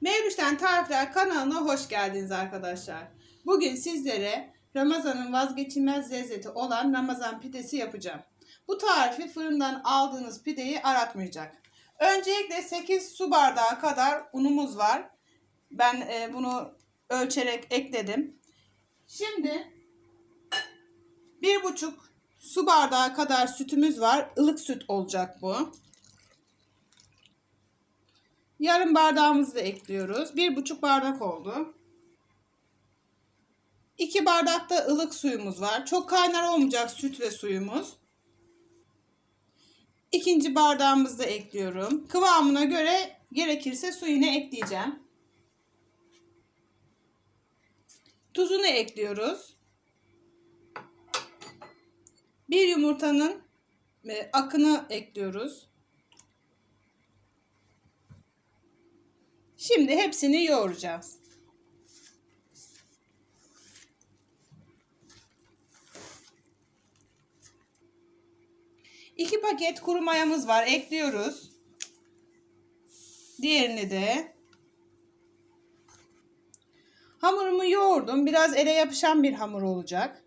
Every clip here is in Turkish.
Mevlüt'ten Tarifler kanalına hoş geldiniz arkadaşlar. Bugün sizlere Ramazan'ın vazgeçilmez lezzeti olan Ramazan pidesi yapacağım. Bu tarifi fırından aldığınız pideyi aratmayacak. Öncelikle 8 su bardağı kadar unumuz var. Ben e, bunu ölçerek ekledim. Şimdi 1,5 su bardağı kadar sütümüz var. Ilık süt olacak bu. Yarım bardağımızı da ekliyoruz. Bir buçuk bardak oldu. 2 bardak da ılık suyumuz var. Çok kaynar olmayacak süt ve suyumuz. İkinci bardağımızı da ekliyorum. Kıvamına göre gerekirse su ekleyeceğim. Tuzunu ekliyoruz. Bir yumurtanın e, akını ekliyoruz. Şimdi hepsini yoğuracağız. İki paket kuru mayamız var. Ekliyoruz. Diğerini de. Hamurumu yoğurdum. Biraz ele yapışan bir hamur olacak.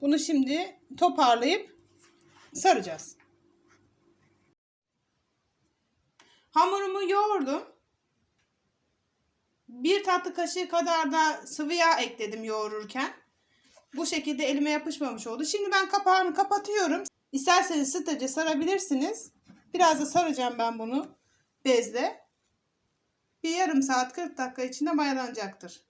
Bunu şimdi toparlayıp saracağız. Hamurumu yoğurdum. Bir tatlı kaşığı kadar da sıvı yağ ekledim yoğururken. Bu şekilde elime yapışmamış oldu. Şimdi ben kapağını kapatıyorum. İsterseniz sıtıcı sarabilirsiniz. Biraz da saracağım ben bunu bezle. Bir yarım saat 40 dakika içinde mayalanacaktır.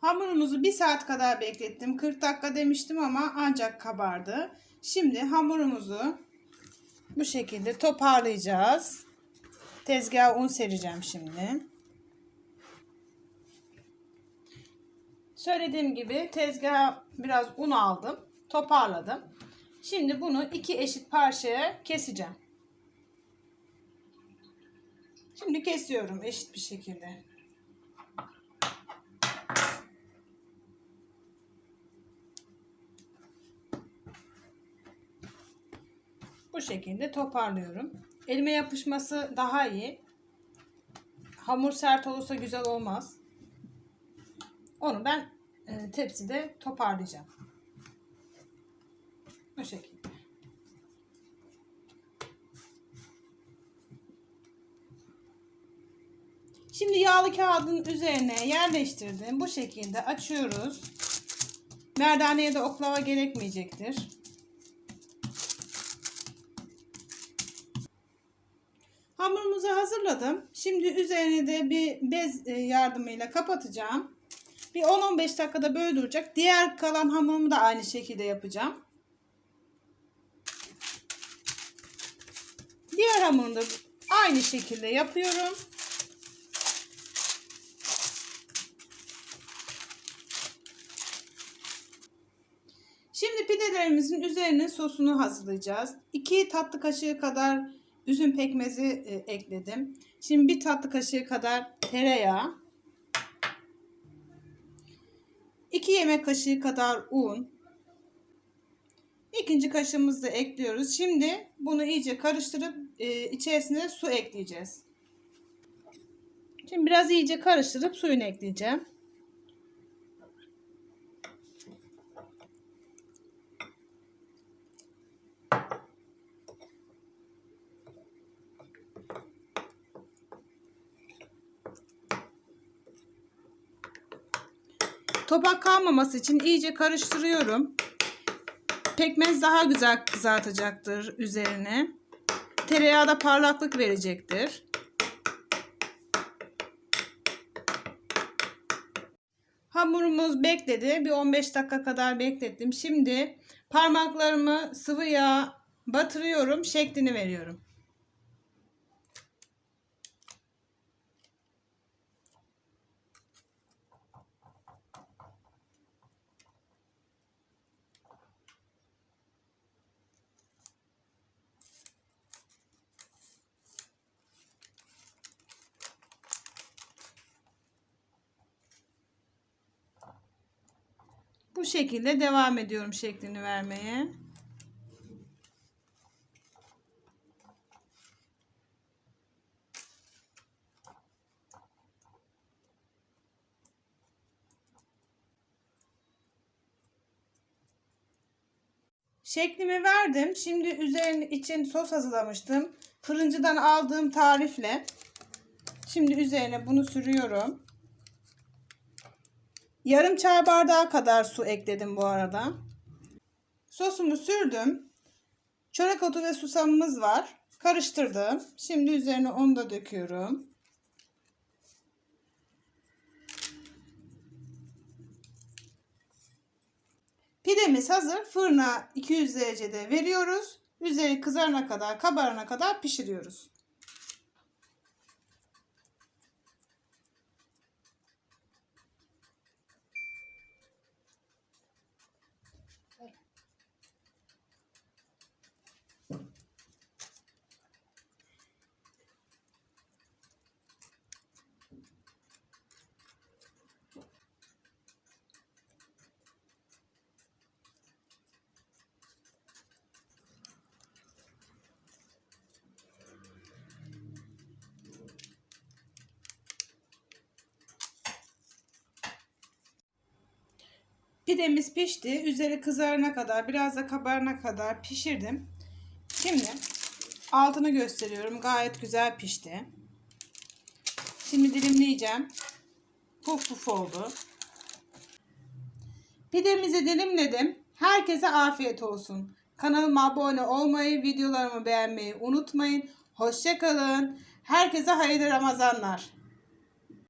Hamurumuzu bir saat kadar beklettim. 40 dakika demiştim ama ancak kabardı. Şimdi hamurumuzu bu şekilde toparlayacağız. Tezgaha un sereceğim şimdi. Söylediğim gibi tezgaha biraz un aldım. Toparladım. Şimdi bunu iki eşit parçaya keseceğim. Şimdi kesiyorum eşit bir şekilde. Bu şekilde toparlıyorum. Elime yapışması daha iyi. Hamur sert olursa güzel olmaz. Onu ben e, tepside toparlayacağım. Bu şekilde. Şimdi yağlı kağıdın üzerine yerleştirdim. Bu şekilde açıyoruz. Merdaneye de oklava gerekmeyecektir. Hamurumuzu hazırladım. Şimdi üzerine de bir bez e, yardımıyla kapatacağım. Bir 10-15 dakikada böyle duracak. Diğer kalan hamurumu da aynı şekilde yapacağım. Diğer hamurunu da aynı şekilde yapıyorum. Şimdi pidelerimizin üzerine sosunu hazırlayacağız. 2 tatlı kaşığı kadar üzüm pekmezi e, ekledim. Şimdi bir tatlı kaşığı kadar tereyağı. 2 yemek kaşığı kadar un. İkinci kaşığımızı da ekliyoruz. Şimdi bunu iyice karıştırıp e, içerisine su ekleyeceğiz. Şimdi biraz iyice karıştırıp suyunu ekleyeceğim. Topak kalmaması için iyice karıştırıyorum. Pekmez daha güzel kızartacaktır üzerine. Tereyağı da parlaklık verecektir. Hamurumuz bekledi. Bir 15 dakika kadar beklettim. Şimdi parmaklarımı sıvı yağ batırıyorum. Şeklini veriyorum. bu şekilde devam ediyorum şeklini vermeye. Şeklimi verdim. Şimdi üzerine için sos hazırlamıştım. Fırıncıdan aldığım tarifle. Şimdi üzerine bunu sürüyorum. Yarım çay bardağı kadar su ekledim bu arada. Sosumu sürdüm. Çörek otu ve susamımız var. Karıştırdım. Şimdi üzerine onu da döküyorum. Pidemiz hazır. Fırına 200 derecede veriyoruz. Üzeri kızarana kadar, kabarana kadar pişiriyoruz. Pidemiz pişti. Üzeri kızarana kadar, biraz da kabarana kadar pişirdim. Şimdi altını gösteriyorum. Gayet güzel pişti. Şimdi dilimleyeceğim. Puf puf oldu. Pidemizi dilimledim. Herkese afiyet olsun. Kanalıma abone olmayı, videolarımı beğenmeyi unutmayın. Hoşçakalın. Herkese hayırlı Ramazanlar.